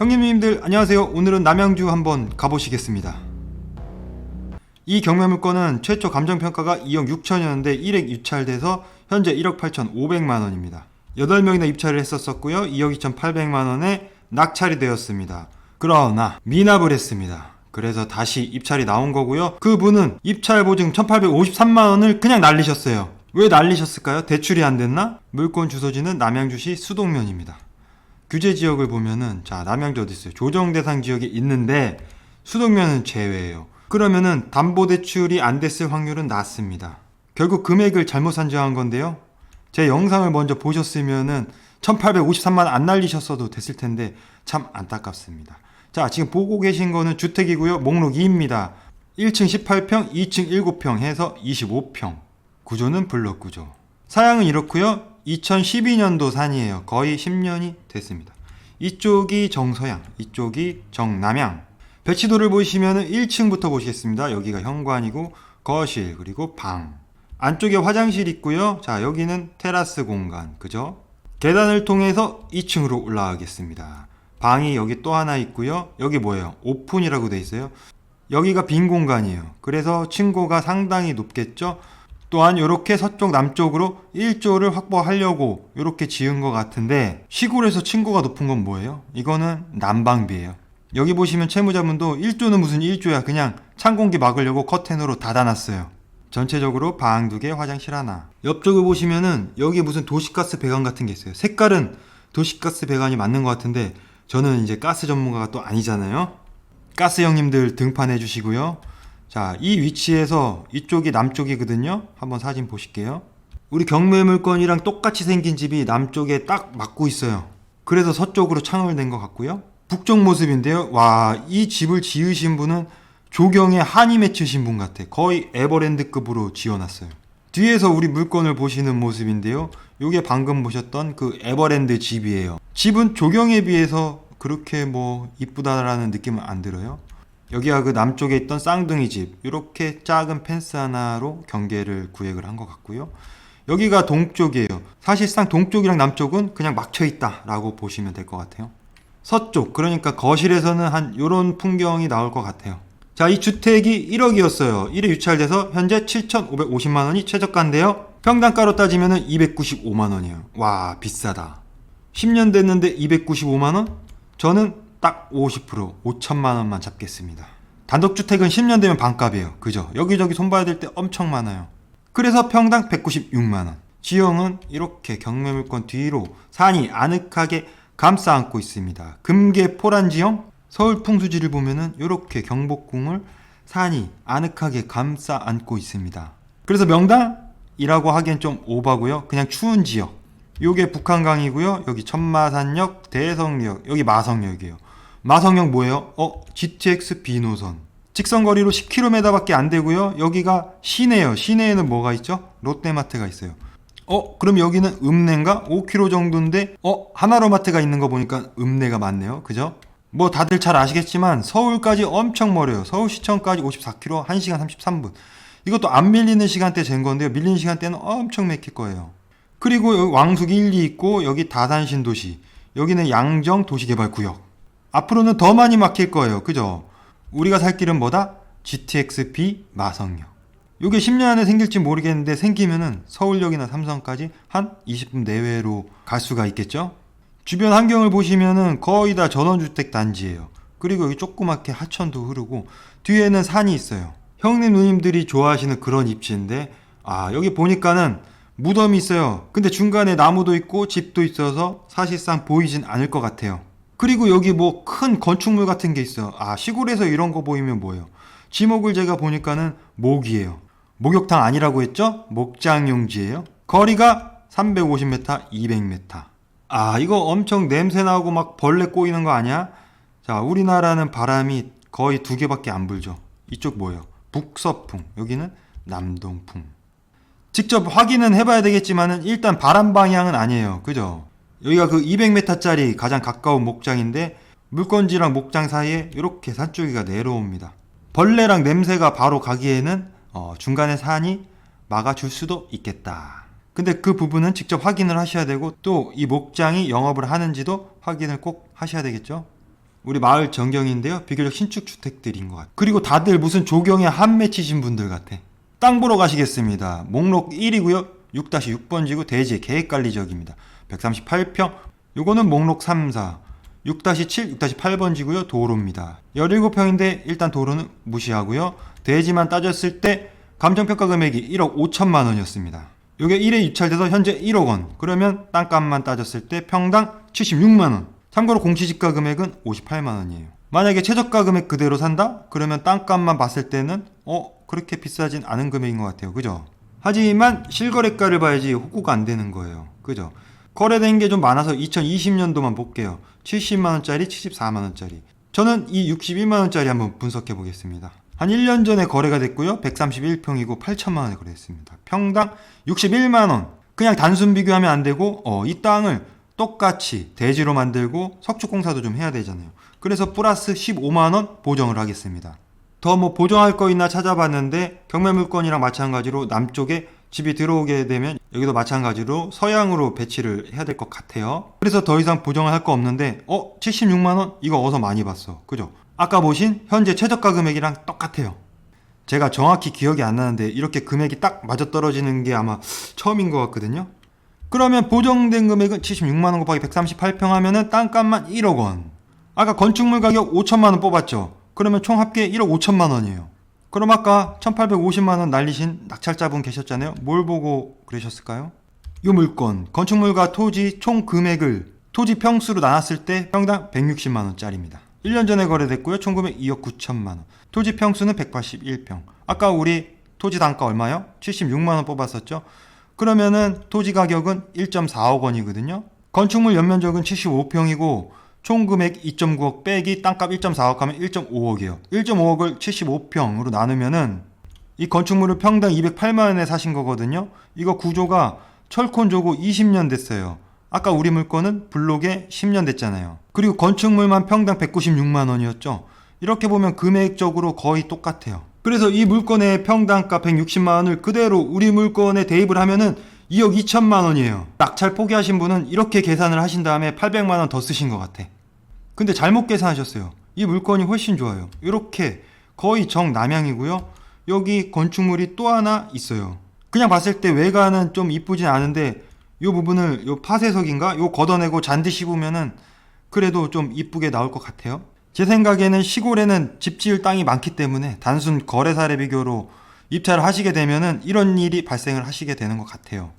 형님님들 안녕하세요. 오늘은 남양주 한번 가보시겠습니다. 이 경매물건은 최초 감정평가가 2억 6천이었는데 1억 유찰돼서 현재 1억 8천 5백만 원입니다. 8명이나 입찰을 했었었고요. 2억 2천 8백만 원에 낙찰이 되었습니다. 그러나 미납을 했습니다. 그래서 다시 입찰이 나온 거고요. 그분은 입찰 보증 1,853만 원을 그냥 날리셨어요. 왜 날리셨을까요? 대출이 안 됐나? 물건 주소지는 남양주시 수동면입니다. 규제 지역을 보면은 자 남양주 어디 있어요? 조정 대상 지역에 있는데 수동면은 제외예요. 그러면은 담보 대출이 안 됐을 확률은 낮습니다. 결국 금액을 잘못 산정한 건데요. 제 영상을 먼저 보셨으면은 1853만 원안 날리셨어도 됐을 텐데 참 안타깝습니다. 자, 지금 보고 계신 거는 주택이고요. 목록 2입니다. 1층 18평, 2층 7평 해서 25평. 구조는 블럭 구조. 사양은 이렇고요. 2012년도 산이에요. 거의 10년이 됐습니다. 이쪽이 정서양, 이쪽이 정남양. 배치도를 보시면 1층부터 보시겠습니다. 여기가 현관이고 거실 그리고 방. 안쪽에 화장실 있고요. 자, 여기는 테라스 공간. 그죠? 계단을 통해서 2층으로 올라가겠습니다. 방이 여기 또 하나 있고요. 여기 뭐예요? 오픈이라고 돼 있어요. 여기가 빈 공간이에요. 그래서 층고가 상당히 높겠죠? 또한 이렇게 서쪽 남쪽으로 1조를 확보하려고 이렇게 지은 것 같은데 시골에서 층고가 높은 건 뭐예요? 이거는 난방비예요. 여기 보시면 채무자분도 1조는 무슨 1조야 그냥 찬 공기 막으려고 커튼으로 닫아놨어요. 전체적으로 방 두 개, 화장실 하나. 옆쪽을 보시면은 여기 무슨 도시가스 배관 같은 게 있어요. 색깔은 도시가스 배관이 맞는 것 같은데 저는 이제 가스 전문가가 또 아니잖아요. 가스 형님들 등판해 주시고요. 자, 이 위치에서 이쪽이 남쪽이거든요. 한번 사진 보실게요. 우리 경매 물건이랑 똑같이 생긴 집이 남쪽에 딱 맞고 있어요. 그래서 서쪽으로 창을 낸 것 같고요. 북쪽 모습인데요. 와, 이 집을 지으신 분은 조경에 한이 맺히신 분 같아. 거의 에버랜드급으로 지어놨어요. 뒤에서 우리 물건을 보시는 모습인데요. 요게 방금 보셨던 그 에버랜드 집이에요. 집은 조경에 비해서 그렇게 뭐 이쁘다라는 느낌은 안 들어요. 여기가 그 남쪽에 있던 쌍둥이 집. 이렇게 작은 펜스 하나로 경계를 구획을 한 것 같고요. 여기가 동쪽이에요. 사실상 동쪽이랑 남쪽은 그냥 막혀 있다라고 보시면 될 것 같아요. 서쪽, 그러니까 거실에서는 한 요런 풍경이 나올 것 같아요. 자, 이 주택이 1억이었어요. 1에 유찰돼서 현재 7,550만 원이 최저가인데요. 평당가로 따지면 295만 원이에요. 와, 비싸다. 10년 됐는데 295만 원? 저는 딱 50% 5천만 원만 잡겠습니다. 단독주택은 10년 되면 반값이에요. 그죠? 여기저기 손봐야 될 때 엄청 많아요. 그래서 평당 196만 원. 지형은 이렇게 경매물건 뒤로 산이 아늑하게 감싸 안고 있습니다. 금계 포란 지형 서울 풍수지를 보면은 이렇게 경복궁을 산이 아늑하게 감싸 안고 있습니다. 그래서 명당이라고 하기엔 좀 오바고요. 그냥 추운 지역. 요게 북한강이고요. 여기 천마산역, 대성역, 여기 마성역이에요. 마성역 뭐예요? 어, GTX B 노선. 직선 거리로 10km밖에 안 되고요. 여기가 시내예요. 시내에는 뭐가 있죠? 롯데마트가 있어요. 어, 그럼 여기는 읍내인가? 5km 정도인데, 어, 하나로마트가 있는 거 보니까 읍내가 맞네요. 그죠? 뭐 다들 잘 아시겠지만 서울까지 엄청 멀어요. 서울시청까지 54km, 1시간 33분. 이것도 안 밀리는 시간대 잰 건데요. 밀리는 시간대는 엄청 맥힐 거예요. 그리고 왕숙 1, 2 있고 여기 다산 신도시. 여기는 양정 도시개발구역. 앞으로는 더 많이 막힐 거예요. 그죠? 우리가 살 길은 뭐다? GTX B 마성역. 요게 10년 안에 생길지 모르겠는데 생기면은 서울역이나 삼성까지 한 20분 내외로 갈 수가 있겠죠? 주변 환경을 보시면은 거의 다 전원주택 단지예요. 그리고 여기 조그맣게 하천도 흐르고 뒤에는 산이 있어요. 형님 누님들이 좋아하시는 그런 입지인데 아 여기 보니까는 무덤이 있어요. 근데 중간에 나무도 있고 집도 있어서 사실상 보이진 않을 것 같아요. 그리고 여기 뭐 큰 건축물 같은 게 있어요. 아 시골에서 이런 거 보이면 뭐예요? 지목을 제가 보니까는 목이에요. 목욕탕 아니라고 했죠? 목장용지예요. 거리가 350m, 200m. 아, 이거 엄청 냄새 나고 막 벌레 꼬이는 거 아니야? 자, 우리나라는 바람이 거의 두 개밖에 안 불죠. 이쪽 뭐예요? 북서풍. 여기는 남동풍. 직접 확인은 해봐야 되겠지만은 일단 바람 방향은 아니에요. 그죠? 여기가 그 200m짜리 가장 가까운 목장인데 물건지랑 목장 사이에 이렇게 산줄기가 내려옵니다. 벌레랑 냄새가 바로 가기에는 어, 중간에 산이 막아줄 수도 있겠다. 근데 그 부분은 직접 확인을 하셔야 되고 또 이 목장이 영업을 하는지도 확인을 꼭 하셔야 되겠죠. 우리 마을 전경인데요. 비교적 신축 주택들인 것 같아요. 그리고 다들 무슨 조경에 한 맺히신 분들 같아. 땅 보러 가시겠습니다. 목록 1이고요. 6-6번지고 대지 계획관리지역입니다. 138평. 요거는 목록 3, 4. 6-7, 6-8번지고요. 도로입니다. 17평인데 일단 도로는 무시하고요. 대지만 따졌을 때 감정평가 금액이 1억 5천만 원이었습니다. 요게 1회 유찰돼서 현재 1억 원. 그러면 땅값만 따졌을 때 평당 76만 원. 참고로 공시지가 금액은 58만 원이에요. 만약에 최저가 금액 그대로 산다? 그러면 땅값만 봤을 때는 어 그렇게 비싸진 않은 금액인 것 같아요. 그죠? 하지만 실거래가를 봐야지 호구가 안 되는 거예요. 그죠? 거래된 게 좀 많아서 2020년도만 볼게요. 70만 원짜리, 74만 원짜리. 저는 이 61만 원짜리 한번 분석해 보겠습니다. 한 1년 전에 거래가 됐고요. 131평이고 8천만 원에 거래했습니다. 평당 61만 원. 그냥 단순 비교하면 안 되고 어, 이 땅을 똑같이 대지로 만들고 석축공사도 좀 해야 되잖아요. 그래서 플러스 15만 원 보정을 하겠습니다. 더 뭐 보정할 거 있나 찾아봤는데 경매 물건이랑 마찬가지로 남쪽에 집이 들어오게 되면 여기도 마찬가지로 서양으로 배치를 해야 될 것 같아요. 그래서 더 이상 보정을 할 거 없는데 어 76만 원 이거 어디서 많이 봤어. 그죠? 아까 보신 현재 최저가 금액이랑 똑같아요. 제가 정확히 기억이 안 나는데 이렇게 금액이 딱 맞아 떨어지는 게 아마 처음인 것 같거든요. 그러면 보정된 금액은 76만 원 곱하기 138평 하면은 땅값만 1억 원. 아까 건축물 가격 5천만 원 뽑았죠. 그러면 총 합계 1억 5천만 원이에요. 그럼 아까 1850만 원 날리신 낙찰자분 계셨잖아요. 뭘 보고 그러셨을까요? 이 물건, 건축물과 토지 총 금액을 토지 평수로 나눴을 때 평당 160만 원짜리입니다. 1년 전에 거래됐고요. 총 금액 2억 9천만 원. 토지 평수는 181평. 아까 우리 토지 단가 얼마요? 76만 원 뽑았었죠. 그러면은 토지 가격은 1.4억 원이거든요. 건축물 연면적은 75평이고 총 금액 2.9억 빼기 땅값 1.4억 하면 1.5억이에요. 1.5억을 75평으로 나누면은 이 건축물을 평당 208만 원에 사신 거거든요. 이거 구조가 철콘조고 20년 됐어요. 아까 우리 물건은 블록에 10년 됐잖아요. 그리고 건축물만 평당 196만 원이었죠. 이렇게 보면 금액적으로 거의 똑같아요. 그래서 이 물건의 평당가 160만 원을 그대로 우리 물건에 대입을 하면은 2억 2천만 원이에요. 낙찰 포기하신 분은 이렇게 계산을 하신 다음에 800만 원 더 쓰신 것 같아. 근데 잘못 계산하셨어요. 이 물건이 훨씬 좋아요. 이렇게 거의 정남향이고요. 여기 건축물이 또 하나 있어요. 그냥 봤을 때 외관은 좀 이쁘진 않은데 이 부분을 요 파쇄석인가 요 걷어내고 잔디 씹으면은 그래도 좀 이쁘게 나올 것 같아요. 제 생각에는 시골에는 집 지을 땅이 많기 때문에 단순 거래 사례 비교로 입찰을 하시게 되면은 이런 일이 발생을 하시게 되는 것 같아요.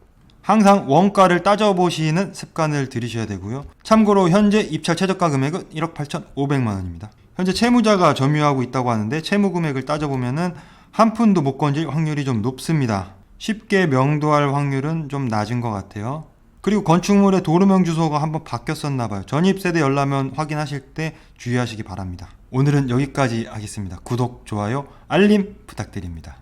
항상 원가를 따져보시는 습관을 들이셔야 되고요. 참고로 현재 입찰 최저가 금액은 1억 8,500만 원입니다. 현재 채무자가 점유하고 있다고 하는데 채무 금액을 따져보면은 한 푼도 못 건질 확률이 좀 높습니다. 쉽게 명도할 확률은 좀 낮은 것 같아요. 그리고 건축물의 도로명 주소가 한번 바뀌었었나 봐요. 전입세대 열라면 확인하실 때 주의하시기 바랍니다. 오늘은 여기까지 하겠습니다. 구독, 좋아요, 알림 부탁드립니다.